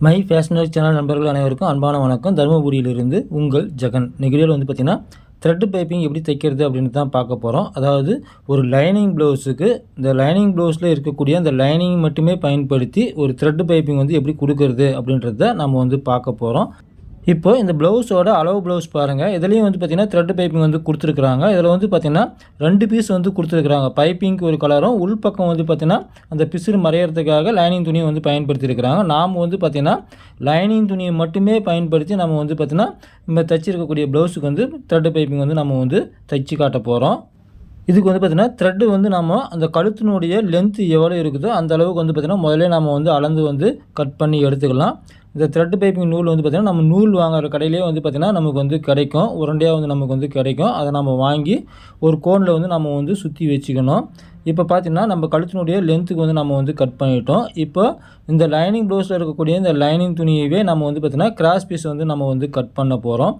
My fashioner channel நண்பர்கள் அனைவருக்கும் அன்பான வணக்கம். தருமபுரியிலிருந்து உங்கள் ஜெகன். நிகழ்ச்சியில் வந்து பார்த்திங்கன்னா த்ரெட்டு பைப்பிங் எப்படி தைக்கிறது அப்படின்னு தான் பார்க்க போகிறோம் அதாவது ஒரு லைனிங் ப்ளவுஸுக்கு இந்த லைனிங் ப்ளவுஸில் இருக்கக்கூடிய அந்த லைனிங் மட்டுமே பயன்படுத்தி ஒரு த்ரெட்டு பைப்பிங் வந்து எப்படி கொடுக்கறது அப்படின்றத நம்ம வந்து பார்க்க போகிறோம் இப்போ இந்த ப்ளவுஸோட அளவு ப்ளவுஸ் பாருங்கள் இதுலேயும் வந்து பார்த்திங்கன்னா த்ரெட் பைப்பிங் வந்து கொடுத்துருக்குறாங்க. இதில் வந்து பார்த்திங்கன்னா ரெண்டு பீஸ் வந்து கொடுத்துருக்குறாங்க. பைப்பிங்க்கு ஒரு கலரும் உள் பக்கம் வந்து பார்த்திங்கன்னா அந்த பிசுறு மறையிறதுக்காக லைனிங் துணியை வந்து பயன்படுத்தியிருக்கிறாங்க. நாம் வந்து பார்த்திங்கன்னா லைனிங் துணியை மட்டுமே பயன்படுத்தி நம்ம வந்து பார்த்திங்கன்னா நம்ம தச்சிருக்கக்கூடிய ப்ளவுஸுக்கு வந்து த்ரெட் பைப்பிங் வந்து நம்ம வந்து தைச்சு காட்ட போகிறோம் இதுக்கு வந்து பார்த்திங்கன்னா த்ரெட்டு வந்து நம்ம அந்த கழுத்தினுடைய லென்த்து எவ்வளோ இருக்குதோ அந்த அளவுக்கு வந்து பார்த்திங்கன்னா முதல்ல நம்ம வந்து அளந்து வந்து கட் பண்ணி எடுத்துக்கலாம். இந்த த்ரெட் பைப்பிங் நூல் வந்து பார்த்திங்கன்னா நம்ம நூல் வாங்குற கடையிலே வந்து பார்த்திங்கன்னா நமக்கு வந்து கிடைக்கும். உருண்டையாக வந்து நமக்கு வந்து கிடைக்கும். அதை நம்ம வாங்கி ஒரு கோனில் வந்து நம்ம வந்து சுற்றி வச்சுக்கணும். இப்போ பார்த்திங்கன்னா நம்ம கழுத்தினுடைய லென்த்துக்கு வந்து நம்ம வந்து கட் பண்ணிட்டோம். இப்போ இந்த லைனிங் ப்ளவுஸில் இருக்கக்கூடிய இந்த லைனிங் துணியவே நம்ம வந்து பார்த்திங்கன்னா கிராஸ் பீஸ் வந்து நம்ம வந்து கட் பண்ண போகிறோம்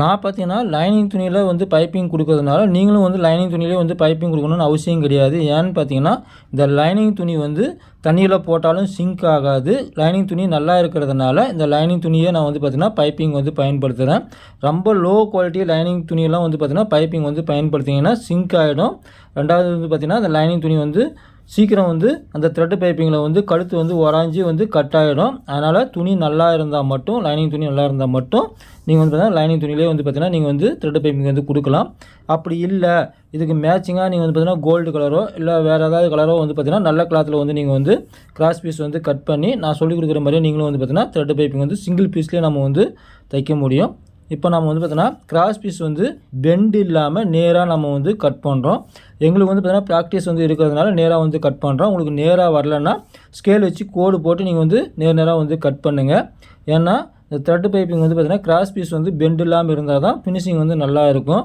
நான் பார்த்தீங்கன்னா லைனிங் துணியில் வந்து பைப்பிங் கொடுக்கறதுனால நீங்களும் வந்து லைனிங் துணியிலே வந்து பைப்பிங் கொடுக்கணும்னு அவசியம் கிடையாது. ஏன்னு பார்த்தீங்கன்னா இந்த லைனிங் துணி வந்து தண்ணியில் போட்டாலும் சிங்க் ஆகாது. லைனிங் துணி நல்லா இருக்கிறதுனால இந்த லைனிங் துணியை நான் வந்து பார்த்திங்கன்னா பைப்பிங் வந்து பயன்படுத்துகிறேன் ரொம்ப லோ குவாலிட்டி லைனிங் துணியெல்லாம் வந்து பார்த்திங்கன்னா பைப்பிங் வந்து பயன்படுத்திங்கன்னா சிங்க் ஆகிடும் ரெண்டாவது வந்து பார்த்திங்கன்னா அந்த லைனிங் துணி வந்து சீக்கிரம் வந்து அந்த த்ரெட்டு பைப்பிங்கில் வந்து கழுத்து வந்து உராஞ்சி வந்து கட் ஆகிடும் அதனால் துணி நல்லா இருந்தால் மட்டும் லைனிங் துணி நல்லா இருந்தால் மட்டும் நீங்கள் வந்து பார்த்தீங்கன்னா லைனிங் துணியிலே வந்து பார்த்தீங்கன்னா நீங்கள் வந்து த்ரெட்டு பைப்பிங் வந்து கொடுக்கலாம். அப்படி இல்லை இதுக்கு மேட்சிங்காக நீங்கள் வந்து பார்த்தீங்கன்னா கோல்டு கலரோ இல்லை வேறு ஏதாவது கலரோ வந்து பார்த்தீங்கன்னா நல்ல கிளாத்தில் வந்து நீங்கள் வந்து கிராஸ் பீஸ் வந்து கட் பண்ணி நான் சொல்லிக் கொடுக்குற மாதிரியே நீங்களும் வந்து பார்த்தீங்கன்னா த்ரெட்டு பைப்பிங் வந்து சிங்கிள் பீஸ்லேயே நம்ம வந்து தைக்க முடியும். இப்போ நம்ம வந்து பார்த்தோன்னா கிராஸ் பீஸ் வந்து பெண்ட் இல்லாமல் நேராக நம்ம வந்து கட் பண்ணுறோம் எங்களுக்கு வந்து பார்த்தீங்கன்னா ப்ராக்டிஸ் வந்து இருக்கிறதுனால நேராக வந்து கட் பண்ணுறோம் உங்களுக்கு நேராக வரலன்னா ஸ்கேல் வச்சு கோடு போட்டு நீங்கள் வந்து நேர் நேராக வந்து கட் பண்ணுங்கள் ஏன்னா இந்த த்ரெட் பைப்பிங் வந்து பார்த்திங்கன்னா கிராஸ் பீஸ் வந்து பெண்ட் இல்லாமல் இருந்தால் தான் ஃபினிஷிங் வந்து நல்லா இருக்கும்.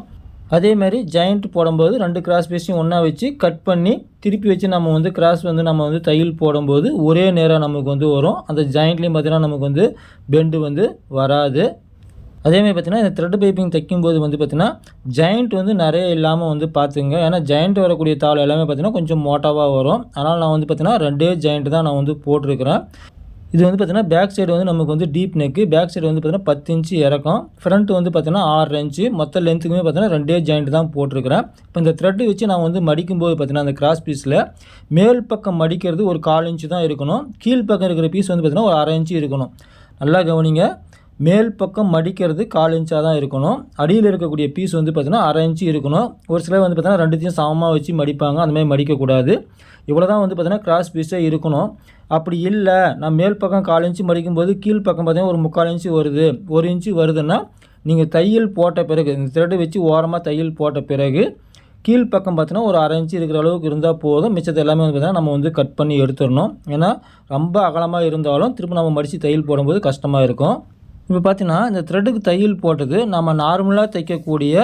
அதே மாதிரி ஜாயிண்ட் போடும்போது ரெண்டு கிராஸ் பீஸையும் ஒன்றா வச்சு கட் பண்ணி திருப்பி வச்சு நம்ம வந்து கிராஸ் வந்து நம்ம வந்து தையல் போடும்போது ஒரே நேராக நமக்கு வந்து வரும். அந்த ஜாயிண்ட்லேயும் பார்த்திங்கன்னா நமக்கு வந்து பெண்டு வந்து வராது. அதேமாதிரி பார்த்தீங்கன்னா இந்த த்ரெட் பைப்பிங் தைக்கும்போது வந்து பார்த்திங்கன்னா ஜாயிண்ட் வந்து நிறைய இல்லாமல் வந்து பார்த்துங்க. ஏன்னா ஜாயிண்ட் வரக்கூடிய தாள் எல்லாமே பார்த்தீங்கன்னா கொஞ்சம் மோட்டாவாக வரும். அதனால் நான் வந்து பார்த்திங்கன்னா ரெண்டே ஜாயிண்ட் தான் நான் வந்து போட்டிருக்கிறேன். இது வந்து பார்த்தீங்கன்னா பேக் சைடு வந்து நமக்கு வந்து டீப் நெக்கு பேக் சைடு வந்து பார்த்திங்கன்னா பத்து இன்ச்சு இறக்கும். ஃப்ரண்ட் வந்து பார்த்திங்கன்னா ஆறு இன்ச்சு மொத்த லென்த்துக்குமே பார்த்திங்கன்னா ரெண்டே ஜாயிண்ட் தான் போட்டிருக்கிறேன். இப்போ இந்த த்ரெட்டு வச்சு நான் வந்து மடிக்கும்போது பார்த்தீங்கன்னா அந்த கிராஸ் பீஸில் மேல் பக்கம் மடிக்கிறது ஒரு கால் இன்ச்சு தான் இருக்கணும். கீழ் பக்கம் இருக்கிற பீஸ் வந்து பார்த்திங்கன்னா ஒரு அரை இன்ச்சு இருக்கணும். நல்லா கவனிங்க. மேல் பக்கம் மடிக்கிறது கால் இன்ச்சாக தான் இருக்கணும். அடியில் இருக்கக்கூடிய பீஸ் வந்து பார்த்திங்கன்னா அரை இன்ச்சு இருக்கணும். ஒரு சிலர் வந்து பார்த்திங்கன்னா ரெண்டுத்தையும் சமமாக வச்சு மடிப்பாங்க. அந்த மாதிரி மடிக்கக்கூடாது. இவ்வளோ தான் வந்து பார்த்திங்கன்னா கிராஸ் பீஸே இருக்கணும். அப்படி இல்லை நான் மேல் பக்கம் கால் இன்ச்சு மடிக்கும்போது கீழ் பக்கம் பார்த்திங்கன்னா ஒரு முக்கால் இன்ச்சு வருது. ஒரு இன்ச்சு வருதுன்னா நீங்கள் தையல் போட்ட பிறகு இந்த த்ரெட்டு வச்சு ஓரமாக தையல் போட்ட பிறகு கீழ் பக்கம் பார்த்தீங்கன்னா ஒரு அரை இன்ச்சு இருக்கிற அளவுக்கு இருந்தால் போதும். மிச்சத்தை எல்லாமே வந்து பார்த்திங்கன்னா நம்ம வந்து கட் பண்ணி எடுத்துடணும். ஏன்னா ரொம்ப அகலமாக இருந்தாலும் திரும்ப நம்ம மடித்து தையல் போடும்போது கஷ்டமாக இருக்கும். இப்போ பார்த்தீங்கன்னா இந்த த்ரெட்டுக்கு தையல் போட்டது நம்ம நார்மலாக தைக்கக்கூடிய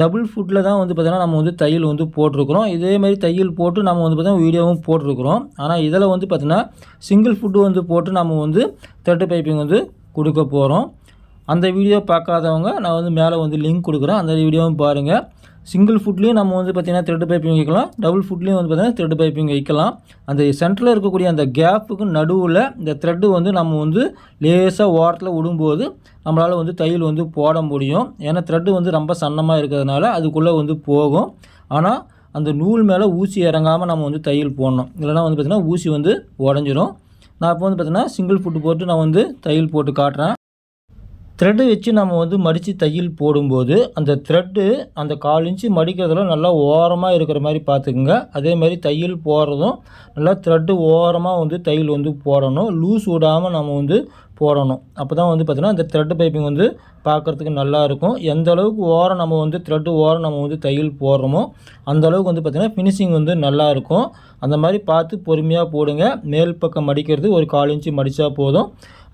டபுள் ஃபுட்டில் தான் வந்து பார்த்திங்கன்னா நம்ம வந்து தையல் வந்து போட்டிருக்கிறோம். இதே மாதிரி தையல் போட்டு நம்ம வந்து பார்த்திங்கன்னா வீடியோவும் போட்டிருக்கிறோம். ஆனால் இதில் வந்து பார்த்திங்கன்னா சிங்கிள் ஃபுட்டு வந்து போட்டு நம்ம வந்து த்ரெட்டு பைப்பிங் வந்து கொடுக்க போகிறோம் அந்த வீடியோ பார்க்காதவங்க நான் வந்து மேலே வந்து லிங்க் கொடுக்குறேன். அந்த வீடியோவும் பாருங்கள் சிங்கிள் ஃபுட்லேயும் நம்ம வந்து பார்த்திங்கன்னா த்ரெட் பைப்பிங் வைக்கலாம். டபுள் ஃபுட்லேயும் வந்து பார்த்திங்கன்னா த்ரெட் பைப்பிங் வைக்கலாம். அந்த சென்டரில் இருக்கக்கூடிய அந்த கேப்புக்கு நடுவில் இந்த த்ரெட்டு வந்து நம்ம வந்து லேசாக ஓரத்தில் விடும்போது நம்மளால் வந்து தையல் வந்து போட முடியும். ஏன்னா த்ரெட்டு வந்து ரொம்ப சன்னமாக இருக்கிறதுனால அதுக்குள்ளே வந்து போகும். ஆனால் அந்த நூல் மேலே ஊசி இறங்காமல் நம்ம வந்து தையல் போடணும். இல்லைனா வந்து பார்த்திங்கன்னா ஊசி வந்து உடஞ்சிரும். நான் இப்போ வந்து பார்த்திங்கன்னா சிங்கிள் ஃபுட்டு போட்டு நான் வந்து தையல் போட்டு காட்டுறேன். த்ரெட்டு வச்சு நம்ம வந்து மடித்து தையல் போடும்போது அந்த த்ரெட்டு அந்த கால் இன்ச்சு மடிக்கிறதுல நல்லா ஓரமாக இருக்கிற மாதிரி பார்த்துக்குங்க. அதே மாதிரி தையல் போடுறதும் நல்லா த்ரெட்டு ஓரமாக வந்து தையல் வந்து போடணும். லூஸ் விடாமல் நம்ம வந்து போடணும். அப்போ தான் வந்து பார்த்திங்கன்னா அந்த த்ரெட்டு பைப்பிங் வந்து பார்க்குறதுக்கு நல்லாயிருக்கும். எந்த அளவுக்கு ஓரம் நம்ம வந்து த்ரெட்டு ஓரம் நம்ம வந்து தையல் போடுறோமோ அந்த அளவுக்கு வந்து பார்த்திங்கன்னா ஃபினிஷிங் வந்து நல்லாயிருக்கும். அந்த மாதிரி பார்த்து பொறுமையாக போடுங்க. மேல் பக்கம் மடிக்கிறது ஒரு கால் இன்ச்சு மடித்தா போதும்.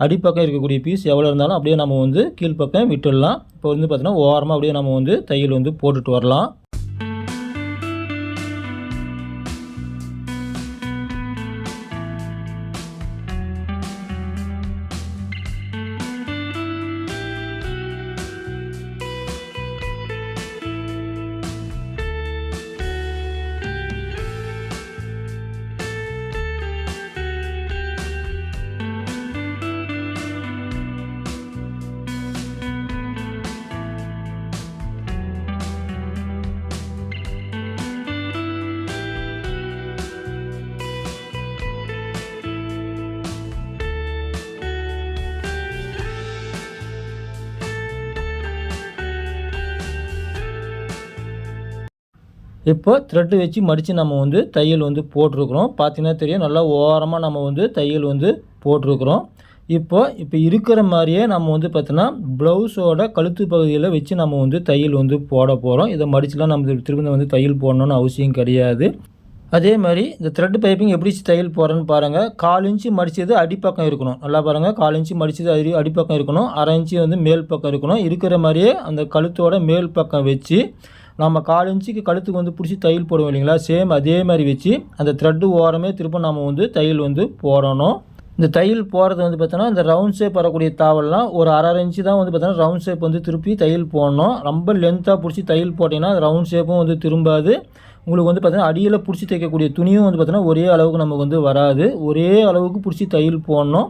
அடிப்பக்கம் இருக்கக்கூடிய பீஸ் எவ்வளோ இருந்தாலும் அப்படியே நம்ம வந்து கீழ்ப்பக்கம் விட்டுடலாம். இப்போ வந்து பார்த்திங்கன்னா ஓரமாக அப்படியே நம்ம வந்து தையல் வந்து போட்டுட்டு வரலாம். இப்போ த்ரெட்டு வச்சு மடித்து நம்ம வந்து தையல் வந்து போட்டிருக்கிறோம். பார்த்தீங்கன்னா தெரியும் நல்லா ஓரமாக நம்ம வந்து தையல் வந்து போட்டிருக்கிறோம். இப்போ இப்போ இருக்கிற மாதிரியே நம்ம வந்து பார்த்தோன்னா ப்ளவுஸோட கழுத்து பகுதியில் வச்சு நம்ம வந்து தையல் வந்து போட போகிறோம் இதை மடிச்சுலாம் நம்ம திரும்ப வந்து தையல் போடணும்னு அவசியம் கிடையாது. அதே மாதிரி இந்த த்ரெட் பைப்பிங் எப்படி தையல் போகிறேன்னு பாருங்கள் கால் இன்ச்சு மடித்தது அடிப்பக்கம் இருக்கணும். நல்லா பாருங்கள் கால் இன்ச்சு மடித்தது அடி அடிப்பக்கம் இருக்கணும். அரை இன்ச்சு வந்து மேல் பக்கம் இருக்கணும். இருக்கிற மாதிரியே அந்த கழுத்தோட மேல் பக்கம் வச்சு நம்ம கால் இன்ச்சுக்கு கழுத்துக்கு வந்து பிடிச்சி தையல் போடுவோம் இல்லைங்களா? சேம் அதே மாதிரி வச்சு அந்த த்ரெட்டு ஓரமே திரும்ப நம்ம வந்து தையல் வந்து போடணும். இந்த தையல் போகிறது வந்து பார்த்தோன்னா இந்த ரவுண்ட் ஷேப் வரக்கூடிய தாவல்லாம் ஒரு அரை இன்ச்சு தான் வந்து பார்த்தோன்னா ரவுண்ட் ஷேப் வந்து திருப்பி தையல் போடணும். ரொம்ப லென்த்தாக பிடிச்சி தையல் போட்டிங்கன்னா ரவுண்ட் ஷேப்பும் வந்து திரும்பாது. உங்களுக்கு வந்து பார்த்தீங்கன்னா அடியில் பிடிச்சி தைக்கக்கூடிய துணியும் வந்து பார்த்தீங்கன்னா ஒரே அளவுக்கு நமக்கு வந்து வராது. ஒரே அளவுக்கு பிடிச்சி தையல் போடணும்.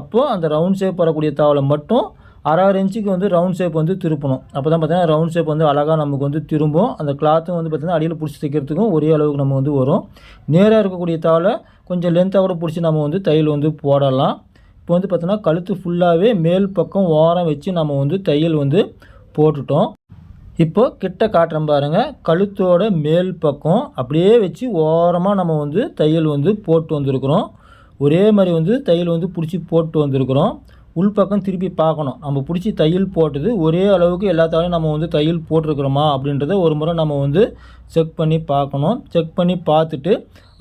அப்போது அந்த ரவுண்ட் ஷேப் வரக்கூடிய தாவலை மட்டும் அரை ஆறு இன்ச்சுக்கு வந்து ரவுண்ட் ஷேப் வந்து திருப்பணும். அப்போ தான் பார்த்தீங்கன்னா ரவுண்ட் ஷேப் வந்து அழகாக நமக்கு வந்து திரும்பும். அந்த கிளாத்தும் வந்து பார்த்திங்கன்னா அடியில் பிடிச்சி தைக்கிறதுக்கும் ஒரே அளவுக்கு நம்ம வந்து வரும். நேராக இருக்கக்கூடிய தாவலை கொஞ்சம் லென்த்தாக கூட பிடிச்சி நம்ம வந்து தையல் வந்து போடலாம். இப்போ வந்து பார்த்தோன்னா கழுத்து ஃபுல்லாகவே மேல் பக்கம் ஓரம் வச்சு நம்ம வந்து தையல் வந்து போட்டுட்டோம். இப்போ கிட்ட காட்டுறேன் பாருங்கள் கழுத்தோட மேல் பக்கம் அப்படியே வச்சு ஓரமாக நம்ம வந்து தையல் வந்து போட்டு வந்திருக்கிறோம். ஒரே மாதிரி வந்து தையல் வந்து பிடிச்சி போட்டு வந்திருக்கிறோம். உள்பக்கம் திருப்பி பார்க்கணும். நம்ம பிடிச்சி தையல் போட்டது ஒரே அளவுக்கு எல்லாத்தாலையும் நம்ம வந்து தையல் போட்டிருக்கிறோமா அப்படின்றத ஒரு முறை நம்ம வந்து செக் பண்ணி பார்க்கணும். செக் பண்ணி பார்த்துட்டு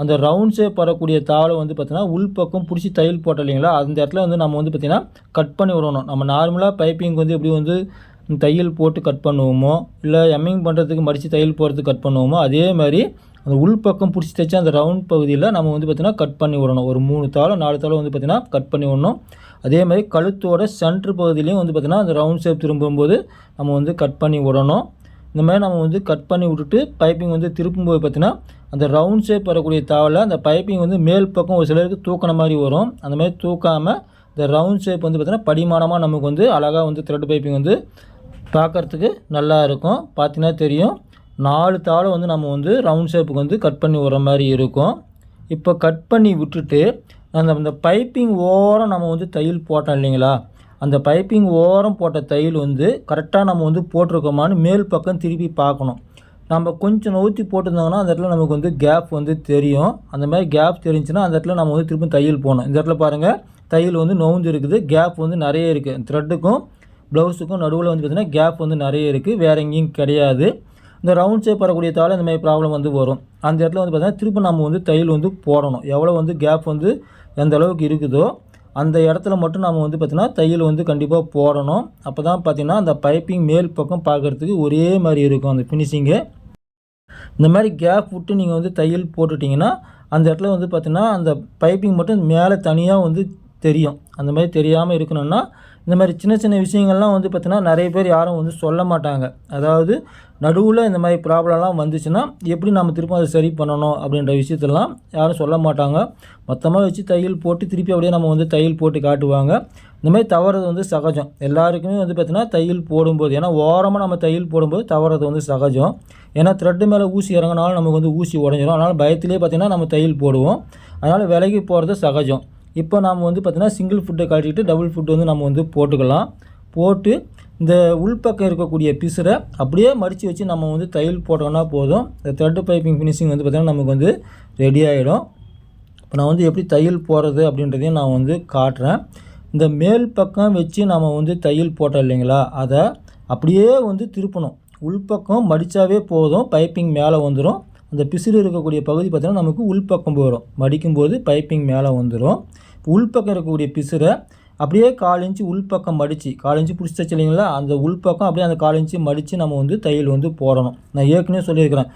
அந்த ரவுண்ட் ஷேப் வரக்கூடிய தாவலை வந்து பார்த்திங்கன்னா உள்பக்கம் பிடிச்சி தையல் போட்டோம் இல்லைங்களா? அந்த இடத்துல வந்து நம்ம வந்து பார்த்திங்கன்னா கட் பண்ணி விடணும். நம்ம நார்மலாக பைப்பிங் வந்து எப்படி வந்து தையல் போட்டு கட் பண்ணுவோமோ இல்லை எம்மிங் பண்ணுறதுக்கு மடித்து தையல் போகிறதுக்கு கட் பண்ணுவோமோ அதே மாதிரி அந்த உள்பக்கம் பிடிச்சி தைச்சா அந்த ரவுண்ட் பகுதியில் நம்ம வந்து பார்த்திங்கன்னா கட் பண்ணி விடணும். ஒரு மூணு தாளம் நாலு தாளம் வந்து பார்த்திங்கன்னா கட் பண்ணி விடணும். அதே மாதிரி கழுத்தோட சென்ட்ரு பகுதியிலையும் வந்து பார்த்திங்கன்னா அந்த ரவுண்ட் ஷேப் திரும்பும்போது நம்ம வந்து கட் பண்ணி விடணும். இந்த மாதிரி நம்ம வந்து கட் பண்ணி விட்டுட்டு பைப்பிங் வந்து திருப்பும்போது பார்த்திங்கன்னா அந்த ரவுண்ட் ஷேப் வரக்கூடிய தாவலை அந்த பைப்பிங் வந்து மேல் பக்கம் ஒரு சிலருக்கு தூக்கின மாதிரி வரும். அந்த மாதிரி தூக்காமல் இந்த ரவுண்ட் ஷேப் வந்து பார்த்திங்கன்னா படிமானமாக நமக்கு வந்து அழகாக வந்து த்ரெட் பைப்பிங் வந்து பார்க்குறதுக்கு நல்லா இருக்கும். பார்த்தீங்கன்னா தெரியும். நாலு தாளை வந்து நம்ம வந்து ரவுண்ட் ஷேப்புக்கு வந்து கட் பண்ணி விட்ற மாதிரி இருக்கும். இப்போ கட் பண்ணி விட்டுட்டு அந்த அந்த பைப்பிங் ஓரம் நம்ம வந்து தையல் போட்டோம் இல்லைங்களா? அந்த பைப்பிங் ஓரம் போட்ட தையல் வந்து கரெக்டாக நம்ம வந்து போட்டிருக்கோமான்னு மேல் பக்கம் திருப்பி பார்க்கணும். நம்ம கொஞ்சம் நவுத்தி போட்டிருந்தாங்கன்னா அந்த இடத்துல நமக்கு வந்து கேப் வந்து தெரியும். அந்த மாதிரி கேப் தெரிஞ்சுன்னா அந்த இடத்துல நம்ம வந்து திரும்ப தையல் போகணும் இந்த இடத்துல பாருங்கள் தையல் வந்து நவுந்து இருக்குது கேப் வந்து நிறைய இருக்குது த்ரெட்டுக்கும் ப்ளவுஸுக்கும் நடுவில் வந்து பார்த்திங்கன்னா கேப் வந்து நிறைய இருக்குது வேறு எங்கேயும் கிடையாது. இந்த ரவுண்ட் ஷேப் வரக்கூடிய தாள் இந்த மாதிரி ப்ராப்ளம் வந்து வரும். அந்த இடத்துல வந்து பார்த்திங்கன்னா திரும்ப நம்ம வந்து தையல் வந்து போடணும். எவ்வளோ வந்து கேப் வந்து எந்த அளவுக்கு இருக்குதோ அந்த இடத்துல மட்டும் நம்ம வந்து பார்த்திங்கன்னா தையல் வந்து கண்டிப்பாக போடணும். அப்போ தான் பார்த்திங்கன்னா அந்த பைப்பிங் மேல் பக்கம் பார்க்குறதுக்கு ஒரே மாதிரி இருக்கும் அந்த ஃபினிஷிங்கு இந்த மாதிரி கேப் விட்டு நீங்கள் வந்து தையல் போட்டுட்டிங்கன்னா அந்த இடத்துல வந்து பார்த்திங்கன்னா அந்த பைப்பிங் மட்டும் மேலே தனியாக வந்து தெரியும். அந்த மாதிரி தெரியாமல் இருக்கணும்னா இந்த மாதிரி சின்ன சின்ன விஷயங்கள்லாம் வந்து பார்த்திங்கன்னா நிறைய பேர் யாரும் வந்து சொல்ல மாட்டாங்க. அதாவது நடுவில் இந்த மாதிரி ப்ராப்ளம்லாம் வந்துச்சுன்னா எப்படி நம்ம திரும்ப அதை சரி பண்ணணும் அப்படின்ற விஷயத்தெல்லாம் யாரும் சொல்ல மாட்டாங்க. மொத்தமாக வச்சு தையல் போட்டு திருப்பி அப்படியே நம்ம வந்து தையல் போட்டு காட்டுவாங்க. இந்த மாதிரி தவறது வந்து சகஜம். எல்லாருக்குமே வந்து பார்த்திங்கன்னா தையல் போடும்போது ஏன்னா ஓரமாக நம்ம தையல் போடும்போது தவறது வந்து சகஜம். ஏன்னா த்ரெட்டு மேலே ஊசி இறங்கினாலும் நமக்கு வந்து ஊசி உடஞ்சிடும் அதனால் பயத்திலே பார்த்திங்கன்னா நம்ம தையல் போடுவோம். அதனால் விலகி போகிறது சகஜம். இப்போ நாம் வந்து பார்த்திங்கன்னா சிங்கிள் ஃபுட்டை கழட்டிட்டு டபுள் ஃபுட்டு வந்து நம்ம வந்து போட்டுக்கலாம். போட்டு இந்த உள்பக்கம் இருக்கக்கூடிய பிசுரை அப்படியே மடித்து வச்சு நம்ம வந்து தையல் போட்டோம்னா போதும். இந்த த்ரெட்டு பைப்பிங் ஃபினிஷிங் வந்து பார்த்திங்கன்னா நமக்கு வந்து ரெடி ஆகிடும் இப்போ நான் வந்து எப்படி தையல் போடுறது அப்படின்றதையும் நான் வந்து காட்டுறேன். இந்த மேல் பக்கம் வச்சு நம்ம வந்து தையல் போட்டோம் இல்லைங்களா? அதை அப்படியே வந்து திருப்பணும். உள்பக்கம் மடித்தாவே போதும். பைப்பிங் மேலே வந்துடும் அந்த பிசுறு இருக்கக்கூடிய பகுதி பார்த்திங்கன்னா நமக்கு உள்பக்கம் போயிடும் மடிக்கும்போது பைப்பிங் மேலே வந்துடும் உள்பக்கம் இருக்கக்கூடிய பிசுரை அப்படியே கால் இன்ச்சு உள்பக்கம் மடித்து கால் இன்ச்சு பிடிச்சி தச்சு இல்லைங்களா? அந்த உள்பக்கம் அப்படியே அந்த கால் இன்ச்சு மடித்து நம்ம வந்து தையல் வந்து போடணும். நான் ஏற்கனவே சொல்லியிருக்கிறேன்.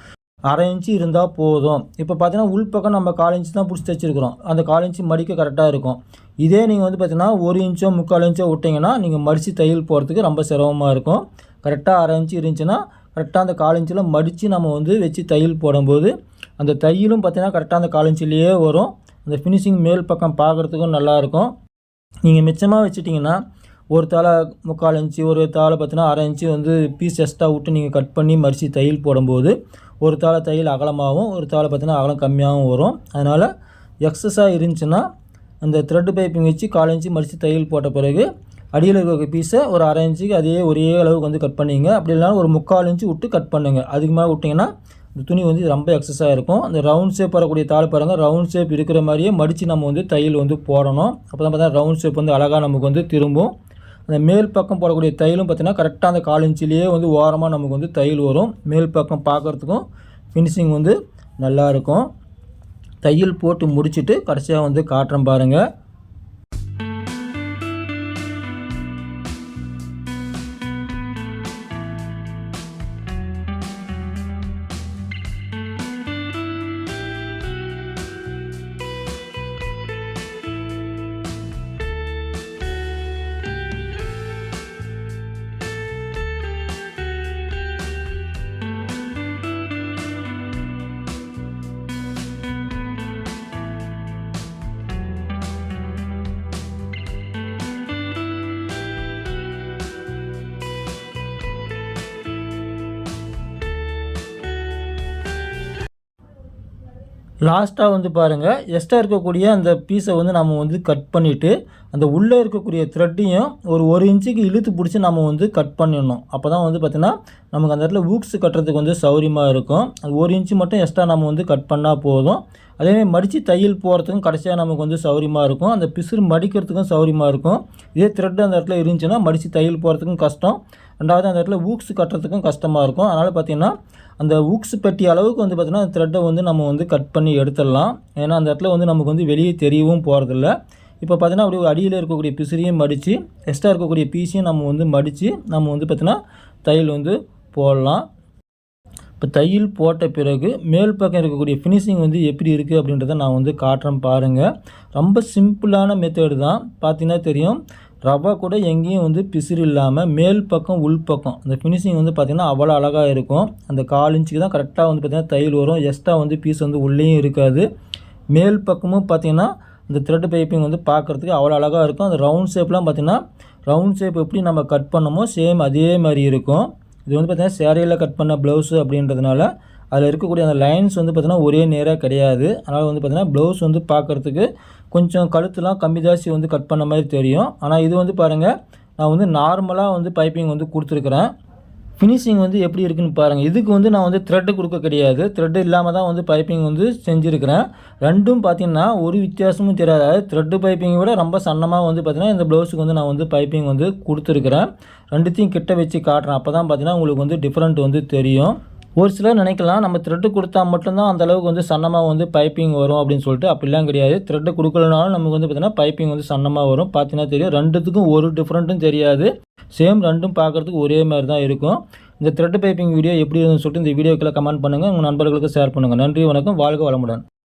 அரை இன்ச்சு இருந்தால் போதும். இப்போ பார்த்தீங்கன்னா உள்பக்கம் நம்ம கால் இன்ச்சு தான் பிடிச்சி தைச்சிருக்கிறோம். அந்த கால் இன்ச்சு மடிக்க கரெக்டாக இருக்கும். இதே நீங்கள் வந்து பார்த்தீங்கன்னா ஒரு இன்ச்சோ முக்கால் இன்ச்சோ விட்டிங்கன்னா நீங்கள் மடித்து தையல் போகிறதுக்கு ரொம்ப சிரமமாக இருக்கும். கரெக்டாக அரை இன்ச்சு இருந்துச்சுன்னா கரெக்டாக அந்த கால் இன்ச்சில் மடித்து நம்ம வந்து வச்சு தையல் போடும்போது அந்த தையலும் பார்த்தீங்கன்னா கரெக்டாக அந்த கால் இன்ச்சிலேயே வரும். அந்த ஃபினிஷிங் மேல் பக்கம் பார்க்குறதுக்கும் நல்லாயிருக்கும் நீங்கள் மிச்சமாக வச்சுட்டிங்கன்னா ஒரு தாளை முக்கால் இன்ச்சு ஒரு தாளை பார்த்தீங்கன்னா அரை இன்ச்சு வந்து பீஸ் எக்ஸ்ட்ரா விட்டு நீங்கள் கட் பண்ணி மறித்து தையல் போடும்போது ஒரு தாளை தையல் அகலமாகவும் ஒரு தாளை பார்த்தீங்கன்னா அகலம் கம்மியாகவும் வரும். அதனால் எக்ஸஸாக இருந்துச்சுன்னா அந்த த்ரெட்டு பைப்பிங் வச்சு கால் இன்ச்சு மடித்து தையல் போட்ட பிறகு அடியில் இருக்க பீஸை ஒரு அரை இன்ச்சுக்கு அதே ஒரே அளவுக்கு வந்து கட் பண்ணிங்க. அப்படி இல்லைனா ஒரு முக்கால் இன்ச்சு விட்டு கட் பண்ணுங்கள் அதுக்கு மேலே விட்டிங்கன்னா இந்த துணி வந்து ரொம்ப எக்ஸஸாக இருக்கும். அந்த ரவுண்ட் ஷேப் வரக்கூடிய தாள் பாருங்கள் ரவுண்ட் ஷேப் இருக்கிற மாதிரியே மடித்து நம்ம வந்து தையல் வந்து போடணும். அப்போ தான் பார்த்தா ரவுண்ட் ஷேப் வந்து அழகாக நமக்கு வந்து திரும்பும். அந்த மேல் பக்கம் போடக்கூடிய தையலும் பார்த்திங்கன்னா கரெக்டாக அந்த கால் இன்ச்சிலேயே வந்து ஓரமாக நமக்கு வந்து தையல் வரும். மேல் பக்கம் பார்க்குறதுக்கும் ஃபினிஷிங் வந்து நல்லா இருக்கும். தையல் போட்டு முடிச்சுட்டு கடைசியாக வந்து காட்டுறேன் பாருங்கள் லாஸ்ட்டாக வந்து பாருங்கள் எக்ஸ்ட்ரா இருக்கக்கூடிய அந்த பீஸை வந்து நம்ம வந்து கட் பண்ணிவிட்டு அந்த உள்ளே இருக்கக்கூடிய த்ரெட்டையும் ஒரு ஒரு இன்ச்சுக்கு இழுத்து பிடிச்சி நம்ம வந்து கட் பண்ணிடணும். அப்போ தான் வந்து பார்த்திங்கன்னா நமக்கு அந்த இடத்துல ஊக்ஸ் கட்டுறதுக்கு வந்து சௌரியமாக இருக்கும். அது ஒரு இன்ச்சு மட்டும் எக்ஸ்ட்ரா நம்ம வந்து கட் பண்ணால் போதும். அதேமாதிரி மடித்து தையல் போகிறதுக்கும் கடைசியாக நமக்கு வந்து சௌரியமாக இருக்கும். அந்த பிசுறு மடிக்கிறதுக்கும் சௌரியமாக இருக்கும். இதே த்ரெட் அந்த இடத்துல இருந்துச்சுன்னா மடித்து தையல் போகிறதுக்கும் கஷ்டம். ரெண்டாவது அந்த இடத்துல ஊக்ஸ் கட்டுறதுக்கும் கஷ்டமாக இருக்கும். அதனால் பார்த்திங்கன்னா அந்த ஊக்ஸ் பெட்டி அளவுக்கு வந்து பார்த்திங்கன்னா அந்த த்ரெட்டை வந்து நம்ம வந்து கட் பண்ணி எடுத்துடலாம். ஏன்னா அந்த இடத்துல வந்து நமக்கு வந்து வெளியே தெரியவும் போகிறதில்ல இப்போ பார்த்தீங்கன்னா அப்படியே அடியில் இருக்கக்கூடிய பிசிறியும் மடித்து எக்ஸ்ட்ரா இருக்கக்கூடிய பீஸையும் நம்ம வந்து மடித்து நம்ம வந்து பார்த்திங்கன்னா தையல் வந்து போடலாம். இப்போ தையல் போட்ட பிறகு மேல் பக்கம் இருக்கக்கூடிய ஃபினிஷிங் வந்து எப்படி இருக்குது அப்படின்றத நான் வந்து காட்டுறேன் பாருங்கள் ரொம்ப சிம்பிளான மெத்தேடு தான். பார்த்தீங்கன்னா தெரியும். ரவை கூட எங்கேயும் வந்து பிசிறு இல்லாமல் மேல் பக்கம் உள் பக்கம் அந்த ஃபினிஷிங் வந்து பார்த்திங்கன்னா அவ்வளோ அழகாக இருக்கும். அந்த கால் இன்ச்சுக்கு தான் கரெக்டாக வந்து பார்த்திங்கன்னா தையல் வரும். எக்ஸ்ட்ரா வந்து பீஸ் வந்து உள்ளேயும் இருக்காது. மேல் பக்கமும் பார்த்திங்கன்னா இந்த த்ரெட் பைப்பிங் வந்து பார்க்குறதுக்கு அவ்வளோ அழகாக இருக்கும். அந்த ரவுண்ட் ஷேப்லாம் பார்த்திங்கன்னா ரவுண்ட் ஷேப் எப்படி நம்ம கட் பண்ணமோ சேம் அதே மாதிரி இருக்கும். இது வந்து பார்த்திங்கன்னா சேரீயில் கட் பண்ண ப்ளவுஸு அப்படின்றதுனால அதில் இருக்கக்கூடிய அந்த லைன்ஸ் வந்து பார்த்திங்கன்னா ஒரே நேராக கிடையாது. அதனால் வந்து பார்த்திங்கன்னா ப்ளவுஸ் வந்து பார்க்குறதுக்கு கொஞ்சம் கழுத்துலாம் கம்மி ஜாஸ்தி வந்து கட் பண்ண மாதிரி தெரியும். ஆனால் இது வந்து பாருங்கள் நான் வந்து நார்மலாக வந்து பைப்பிங் வந்து கொடுத்துருக்குறேன். ஃபினிஷிங் வந்து எப்படி இருக்குன்னு பாருங்கள் இதுக்கு வந்து நான் வந்து த்ரெட்டு கொடுக்க கிடையாது. த்ரெட்டு இல்லாமல் தான் வந்து பைப்பிங் வந்து செஞ்சுருக்கிறேன். ரெண்டும் பார்த்திங்கன்னா ஒரு வித்தியாசமும் தெரியாது. அதாவது த்ரெட்டு பைப்பிங்கை விட ரொம்ப சன்னமாக வந்து பார்த்திங்கன்னா இந்த ப்ளவுஸுக்கு வந்து நான் வந்து பைப்பிங் வந்து கொடுத்துருக்குறேன். ரெண்டுத்தையும் கிட்ட வச்சு காட்டுறேன். அப்போ தான் பார்த்திங்கன்னா உங்களுக்கு வந்து டிஃப்ரெண்ட் வந்து தெரியும். ஒரு சிலர் நினைக்கலாம் நம்ம த்ரெட்டு கொடுத்தா மட்டும்தான் அந்த அளவுக்கு வந்து சன்னமாக வந்து பைப்பிங் வரும் அப்படின்னு சொல்லிட்டு. அப்படிலாம் கிடையாது. த்ரெட்டு கொடுக்கலனாலும் நமக்கு வந்து பார்த்திங்கன்னா பைப்பிங் வந்து சன்னமாக வரும். பார்த்தீங்கன்னா தெரியும். ரெண்டுத்துக்கும் ஒரு டிஃப்ரெண்ட்டும் தெரியாது. சேம் ரெண்டும் பார்க்குறதுக்கு ஒரே மாதிரி தான் இருக்கும். இந்த த்ரெட்டு பைப்பிங் வீடியோ எப்படி இருந்துன்னு சொல்லிட்டு இந்த வீடியோக்கில் கமெண்ட் பண்ணுங்கள் உங்கள் நண்பர்களுக்கு ஷேர் பண்ணுங்கள் நன்றி வணக்கம். வாழ்க வளமுடன்.